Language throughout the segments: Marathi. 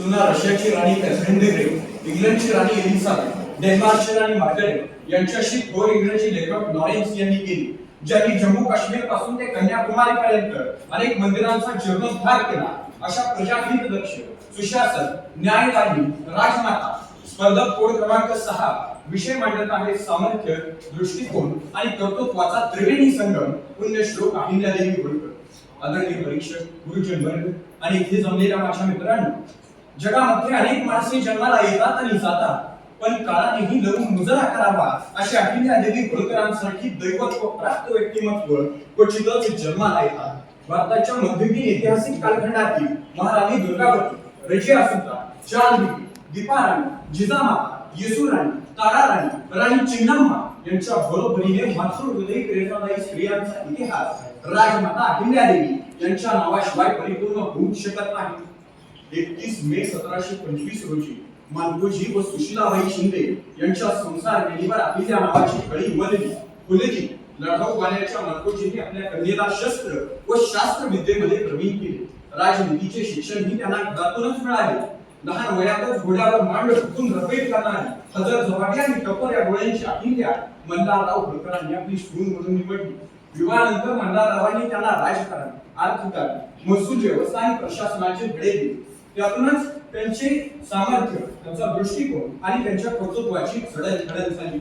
तुलना रशियाची राणी कॅथरीन द ग्रेट इंग्लंडची राणी एलिझाबेथ डेन्मार्कची राणी मार्गरेट यांच्याशी थोर इंग्रजी लेखक लॉरेन्स यांनी केली ज्यांनी जम्मू काश्मीरपासून ते कन्याकुमारी पर्यंत अनेक मंदिरांचा जीर्णोद्धार केला. अशा प्रजाहित लक्ष सुशासन न्यायदायी राजमाता स्पर्धक कोड क्रमांक सहा विषय मांडत आहे सामर्थ्य दृष्टिकोन आणि कर्तृत्वाचा त्रिवेणी संगम पुण्यश्लोक अहिल्यादेवी होळकर आदरणीय परीक्षक गुरुजन वर्ग आणि इथे जमलेल्या माझ्या मित्रांनो जगामध्ये अनेक माणसे जन्माला येतात आणि जातात. पण काळानेही लढून मुजरा करावा अशी अहिल्यादेवी होळकरांसारखी दैवत्व प्राप्त व्यक्तिमत्व क्वचितच जन्माला येतात. भारताच्या मध्ययुगीन ऐतिहासिक कालखंडातील महाराणी दुर्गावती रजिया सुद्धा चांदबी दीपाराणी जिजामाता येसुराणी ताराराणी राणी चिन्नम्मा यांच्या बरोबरीने मातृहृदय प्रेरणादायी स्त्रियांचा इतिहास राजमाता अहिल्यादेवी यांच्या नावाशिवाय परिपूर्ण होऊ शकत नाही. एकतीस मे सतराशे पंचवीस रोजी मालगोजी व सुशीलाबाई शिंदे यांच्या संसार वेळीवर अहिल्या नावाची कळी उमलली फुलेजी लढाऊ वाल्याच्या मालगोजींनी आपल्या कन्येला शस्त्र व शास्त्र विद्येमध्ये प्रवीण केले. राजनीतीचे शिक्षण ही त्यांना घरातूनच मिळाले. लहान वयातच घोड्यावर मांड फुटून रपेट करणारी हजर जबाबी आणि टपर या डोळ्यांची अहिल्या मल्हारराव होळकरांनी आपली सून म्हणून निवडली. विवाहानंतर मल्हाररावांनी त्यांना राजकारण आर्थिक महसूल व्यवस्था आणि प्रशासनाचे धडे दिले. त्यातूनच त्यांचे सामर्थ्य त्यांचा दृष्टिकोन आणि त्यांच्या कर्तृत्वाची जडणघडण झाली.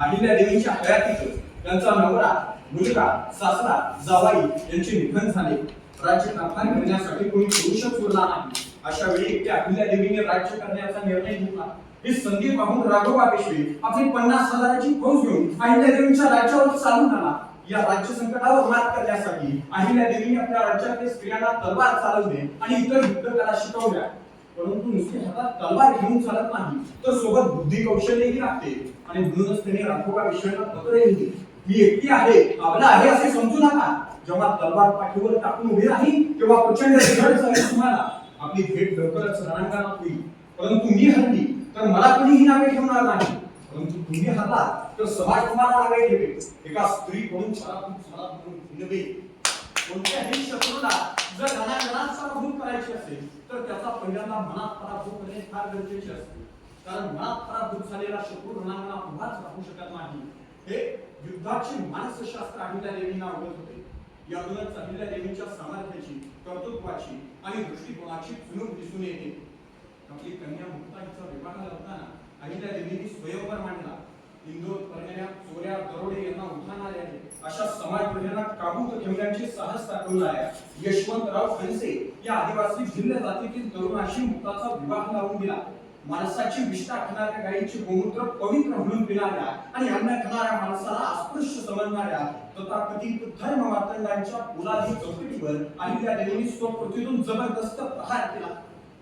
अहिल्या देवीच्या हयातीतच त्यांचा नवरा मुलगा सासरा जावाई यांचे निधन झाले. राज्य कारभार करण्यासाठी कोणी पुरुषच उरला नाही. अशा वेळी एकट्या अहिल्या देवीने राज्य करण्याचा निर्णय घेतला. ही संधी पाहून राघोबा पेशवे आपली पन्नास हजाराची फौज घेऊन अहिल्या देवीच्या राज्यावर चालून आला. या राज्य संकटावर मात करण्यासाठी अहिल्या देवीने आपल्या राज्यातील स्त्रियांना तलवार चालवणे आणि इतर युद्धकला शिकवल्या. परंतु नुसते हातात तलवार घेऊन चालत नाही तर सोबत बुद्धी कौशल्यही लागते. आणि म्हणूनच तिने राघोबा पेशवेला पत्र लिहिले. मी एकटी आहे आपला आहे असे समजू नका. जेव्हा तलवार पाठीवर टाकून उभी राही तेव्हा प्रचंड झड झाली तुम्हाला. आपली भेट लवकरच रणांगणात होईल. परंतु मी हल्ली तर मला कोणीही नावे ठेवणार नाही. परंतु तुम्ही हरला तर समाज तुम्हाला नावे ठेवेल एका स्त्री म्हणून पराभूत झाला म्हणून भिनवे कोणत्याही शत्रूला जर रणांगणात पराभूत करायची असेल तर त्याचा पहिल्यांदा मनात पराभूत करणे फार गरजेचे असते. कारण मनात पराभूत झालेला शत्रू रणांगणात उभाच राहू शकत नाही. हे युद्धाची मानसशास्त्र अहिल्या देवींना आवडत होते. यातूनच अहिल्या देवींच्या सामर्थ्याची कर्तृत्वाची आणि दृष्टिकोनाची चुनूक दिसून येते. आपली कन्या मुक्ता हिचा विवाह लावताना अहिल्या देवींनी स्वयंवर मांडला. इंदोर परगण्या चोऱ्या दरोडे यांना उठाणारे आहे अशा समाज प्रजांना काबूत ठेवण्याचे साहस दाखवणाऱ्या यशवंतराव खनसे या आदिवासी भिन्न जातीतील तरुणाशी मुक्ताचा विवाह लावून दिला. माणसाची विष्ठा खाणाऱ्या गायीचे गोमूत्र पवित्र म्हणून पिणाऱ्या आणि अन्न खाणाऱ्या माणसाला अस्पृश्य समजणाऱ्या तथाकथित धर्म मातंडांच्या पोलादी चौकटीवर आणि त्या देवीने स्वकृतीतून जबरदस्त प्रहार केला.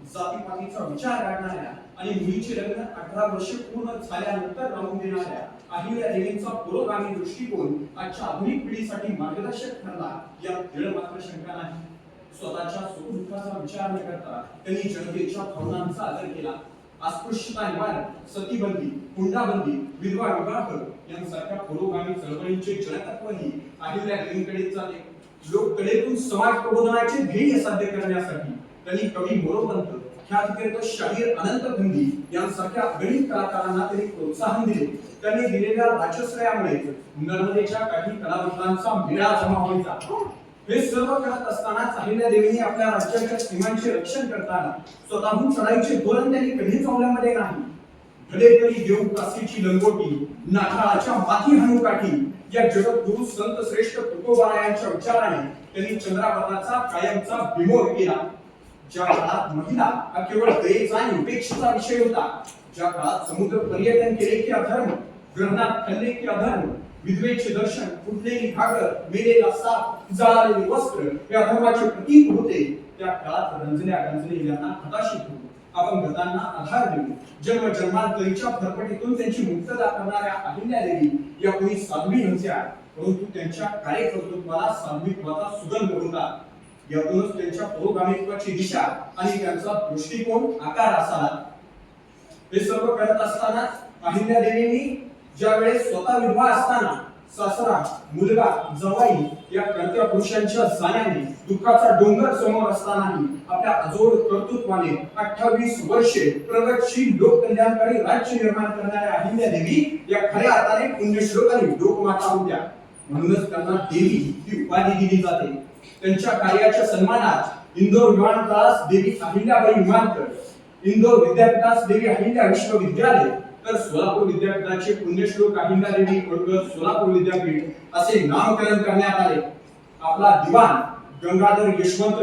जातीपातीचा विचार करणाऱ्या आणि मुलीचे लग्न अठरा वर्ष पूर्ण झाल्यानंतर लावून देणाऱ्या अहिल्या देवींचा पुरोगामी दृष्टिकोन आजच्या आधुनिक पिढीसाठी मार्गदर्शक ठरला या दृढ मात्र शंका नाही. स्वतःच्या सुखदुःखाचा विचार न करता त्यांनी जनतेच्या भावनांचा आदर केला. अस्पृश्यता निवारण सतीबंदी हुंडाबंदी विधवा विवाह यांसारख्या पुरोगामी चळवळींचे जनकत्वही अहिल्या देवींकडे चालले. लोक कलेतून समाज प्रबोधनाचे ध्येय साध्य करण्यासाठी त्यांनी कवी मोरोपंत ख्यातकीर्त शाहीर अनंत खंदी यांसारख्या अगणित कलाकारांना त्यांनी प्रोत्साहन दिले. त्यांनी दिलेल्या राजश्रयामुळे नर्मदेच्या काही कलावंतांचा मेळा जमा व्हायचा. हे सर्व करत असताना चाहिल्या देवीने आपल्या राज्याच्या सीमांचे रक्षण करताना स्वतःहून चढाईचे धोरण त्यांनी कधी चावल्यामध्ये नाही. भले तरी देऊ काशीची लंगोटी नाठाळाच्या माती हनुकाठी या जगद्गुरु संत श्रेष्ठ तुकोबारायांच्या विचाराने त्यांनी चंद्रावरणाचा कायमचा बिमोड केला. ज्या काळात महिला हा केवळ दयेचा आणि उपेक्षेचा विषय होता ज्या काळात समुद्र पर्यटन केले की अधर्म ग्रहणात खाल्ले की अधर्म विधवेचे दर्शन फुटलेली घागर मेलेला साप जाळलेले वस्त्र हे अधर्माचे प्रतीक होते. त्या काळात रंजल्या गंजलेल्यांना हताशित होते आपण गतांना आधार देऊ. जन्म जन्मांतरीच्या फरफटीतून त्यांची मुक्तता करणाऱ्या अहिल्या देवी या कोणी साध्वी नव्हत्या परंतु त्यांच्या कार्यकर्तृत्वाला साध्वित्वाचा सुगंध होता. यातूनच त्यांच्या पुरोगामित्वाची दिशा आणि त्यांचा दृष्टिकोन आकार असा हे सर्व करत असताना अहिल्या देवींनी ज्या वेळेस स्वतः विवाह असताना सासरा मुलगा जवाई या कर्त्या पुरुषांच्या जाण्याने दुःखाचा डोंगर समोर असतानाही आपल्या अजोड कर्तृत्वाने अठ्ठावीस वर्षे प्रगतशील लोककल्याणकारी राज्य निर्माण करणाऱ्या अहिल्या देवी या खऱ्या अर्थाने पुण्यश्लोकाने लोकमाता होत्या. म्हणूनच त्यांना देवी ही उपाधी दिली जाते. त्यांच्या कार्याच्या सन्मानात इंदोर विमानतळास देवी अहिल्याबाई विमानतळ इंदोर विद्यापीठास देवी अहिल्या विश्वविद्यालय तर सोलापूर विद्यापीठाचे पुण्यश्लोक अहिल्या देवी होळकर सोलापूर विद्यापीठ असे नामकरण करण्यात आले. आपला दिवाण गंगाधर यशवंत